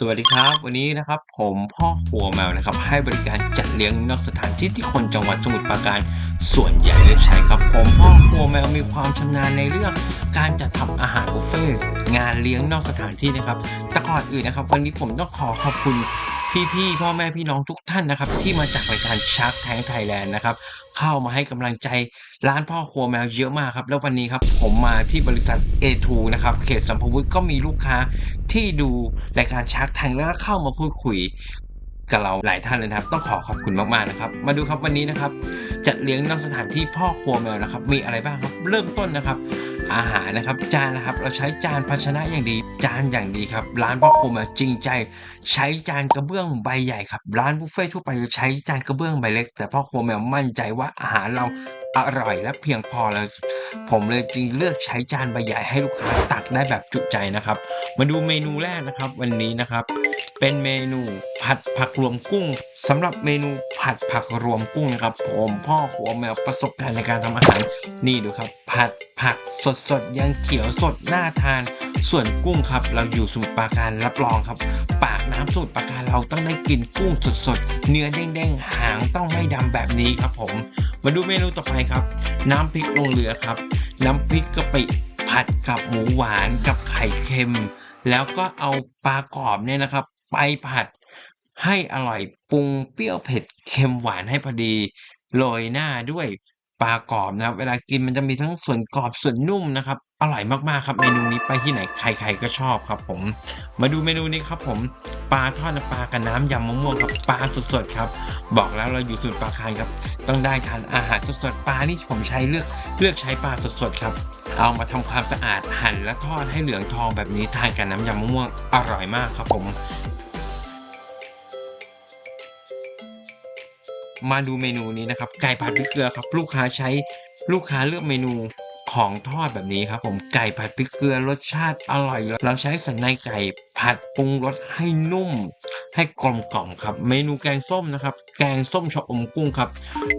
สวัสดีครับ วันนี้นะครับผมพ่อครัวแมวนะครับ ให้บริการจัดเลี้ยงนอกสถานที่ที่คนจังหวัดสมุทรปราการส่วนใหญ่เลือกใช้ครับ ผมพ่อครัวแมวมีความชำนาญในเรื่องการจัดทำอาหารบุฟเฟ่ต์งานเลี้ยงนอกสถานที่นะครับแต่ก่อนอื่นนะครับ วันนี้ผมต้องขอขอบคุณพี่ๆพ่อแม่พี่น้องทุกท่านนะครับ ที่มาจากรายการชักแทงไทยแลนด์นะครับ เข้ามาให้กำลังใจร้านพ่อครัวแมวเยอะมากครับ แล้ววันนี้ครับผมมาที่บริษัท A2 นะครับ เขตสัมภวุฒิก็มีลูกค้า ที่ดูรายการชักแทงแล้วก็เข้ามาพูดคุยกับเราหลายท่านเลยนะครับต้องขอขอบคุณมากๆนะครับ มาดูครับวันนี้นะครับ จัดเลี้ยงนอกสถานที่พ่อครัวแมวนะครับ มีอะไรบ้างครับ เริ่มต้นนะครับ อาหารนะครับ จานนะครับ เราใช้จานภาชนะอย่างดี จานอย่างดีครับ ร้านพ่อครัวแมจริงใจ ใช้จานกระเบื้องใบใหญ่ครับ ร้านบุฟเฟ่ทั่วไปจะใช้จานกระเบื้องใบเล็ก แต่พ่อครัวแมวมั่นใจว่าอาหารเราอร่อยและเพียงพอเลยผมเลยจึงเลือกใช้จานใบใหญ่ให้ลูกค้าตักได้แบบจุใจนะครับ มาดูเมนูแรกนะครับ วันนี้นะครับ เป็นเมนูผัดผักรวมกุ้งสำหรับเมนูผัดผักรวมกุ้งนะครับ ผมพ่อหัวแมวประสบการณ์ในการทำอาหารนี่ดูครับ ผัดผักสดสดยังเขียวสดน่าทาน ส่วนกุ้งครับ เราอยู่สมุทรปราการรับรองครับ ปากน้ำสมุทรปราการเราต้องได้กินกุ้งสดสดเนื้อเด้งๆหางต้องไม่ดำแบบนี้ครับผม มาดูเมนูต่อไปครับ น้ำพริกลงเรือครับ น้ำพริกกะปิผัดกับหมูหวานกับไข่เค็ม แล้วก็เอาปลากรอบเนี่ยนะครับ ไปผัดให้อร่อยปรุงเปรี้ยวเผ็ดเค็มหวานให้พอดี โรยหน้าด้วยปลากรอบนะครับ เวลากินมันจะมีทั้งส่วนกรอบส่วนนุ่มนะครับ อร่อยมากๆครับเมนูนี้ไปที่ไหนใครๆก็ชอบครับ ผม มาดูเมนูนี้ครับ ผมปลาทอดน้ำปลากับน้ำยำมะม่วงครับปลาสดๆครับ บอกแล้วเราอยู่สมุทรปราการครับ ต้องได้ทานอาหารสดๆปลานี่ผมใช้เลือกเลือกใช้ปลาสดๆครับเอามาทำความสะอาดหั่นและทอดให้เหลืองทองแบบนี้ทานกับน้ำยำมะม่วงอร่อยมากครับผม มาดูเมนูนี้นะครับไก่ผัดพริกเกลือครับ ลูกค้าใช้ลูกค้าเลือกเมนูของทอดแบบนี้ครับ ผมไก่ผัดพริกเกลือรสชาติอร่อย เราใช้สันในไก่ผัดปรุงรสให้นุ่ม ให้กลมกล่อมครับ เมนูแกงส้มนะครับ แกงส้มชะอมกุ้งครับ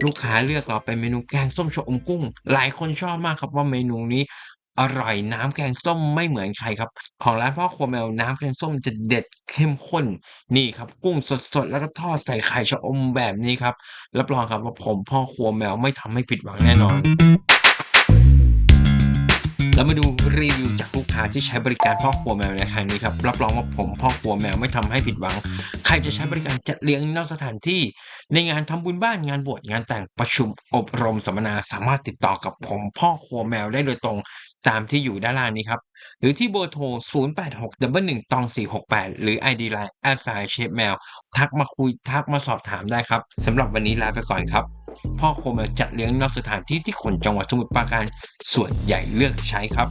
ลูกค้าเลือกเราเป็นเมนูแกงส้มชะอมกุ้ง หลายคนชอบมากครับว่าเมนูนี้ อร่อยน้ำแกงส้มไม่เหมือนใครครับ ของร้านพ่อครัวแมวน้ำแกงส้มจะเด็ดเข้มข้นนี่ครับ กุ้งสดๆแล้วก็ทอดใส่ไข่ชะอมแบบนี้ครับรับรองครับว่าผมพ่อครัวแมวไม่ทำให้ผิดหวังแน่นอน แล้วมาดูรีวิวจากลูกค้าที่ใช้บริการพ่อครัวแมวในครั้งนี้ครับรับรองว่าผมพ่อครัวแมวไม่ทำให้ผิดหวัง ใครจะใช้บริการจัดเลี้ยงนอกสถานที่ ในงานทำบุญบ้านงานบวชงานแต่งประชุมอบรมสัมมนาสามารถติดต่อกับผมพ่อครัวแมวได้โดยตรงตามที่อยู่ด้านล่างนี้ครับ หรือที่เบอร์โทร 086 1 1ตอง468 หรือ ID Line แอสไซเชฟแมวทักมาคุยทักมาสอบถามได้ครับสำหรับวันนี้ลาไปก่อนครับ พ่อครัวแมจัดเลี้ยงนอกสถานที่ที่คนจังหวัดสมุทรปราการส่วนใหญ่เลือกใช้ครับ